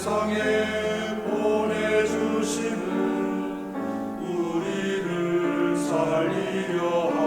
세상에 보내주시는 우리를 살리려 하.